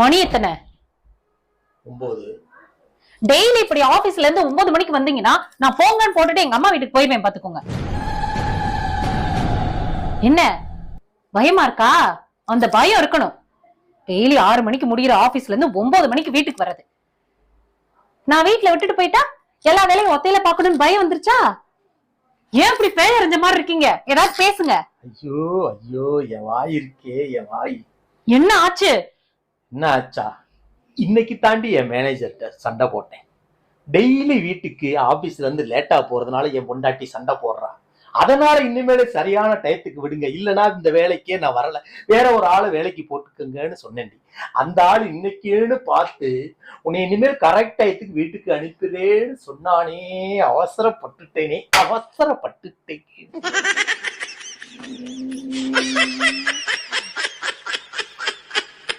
மணி எத்தனை? ஒன்பது டெய்லி இப்படி ஆபீஸ்ல இருந்து ஒன்பது மணிக்கு வந்தீங்கன்னா நான் போங்கன்னு போட்டுட்டு எங்க அம்மா வீட்டுக்கு போயிருவேன் பாத்துக்கோங்க. என்ன? பயமா இருக்கா? அந்த பயம் இருக்கணும். டெய்லி ஆறு மணிக்கு முடியிற ஆபீஸ்ல இருந்து ஒன்பது மணிக்கு வீட்டுக்கு வர்றது. நான் வீட்டுல விட்டுட்டு போயிட்டா எல்லா வேலையும் ஒத்தையில பாக்கணும்னு பயம் வந்துருச்சா? ஏன் இப்படி பேய அறிஞ்ச மாதிரி இருக்கீங்க? ஏதாவது பேசுங்க. ஐயோ ஐயோ என் வாய் இருக்கே என் வாய். என்ன ஆச்சு? என்ன ஆச்சா? இன்னைக்கு தாண்டி என் மேனேஜர்கிட்ட சண்டை போட்டேன். டெய்லி வீட்டுக்கு ஆபீஸ்ல இருந்து லேட்டா போறதுனால என் பொண்டாட்டி சண்டை போடுறா. அதனால இனிமேல சரியான டயத்துக்கு விடுங்க. இல்லைன்னா இந்த வேலைக்கே நான் வரல. வேற ஒரு ஆளை வேலைக்கு போட்டுக்கங்கன்னு சொன்னேன்டி. அந்த ஆள் இன்னைக்குன்னு பார்த்து உன்னை இனிமேல் கரெக்ட் டயத்துக்கு வீட்டுக்கு அனுப்புறேன்னு சொன்னானே. அவசரப்பட்டுட்டேனே. அவசரப்பட்டுட்டேன்.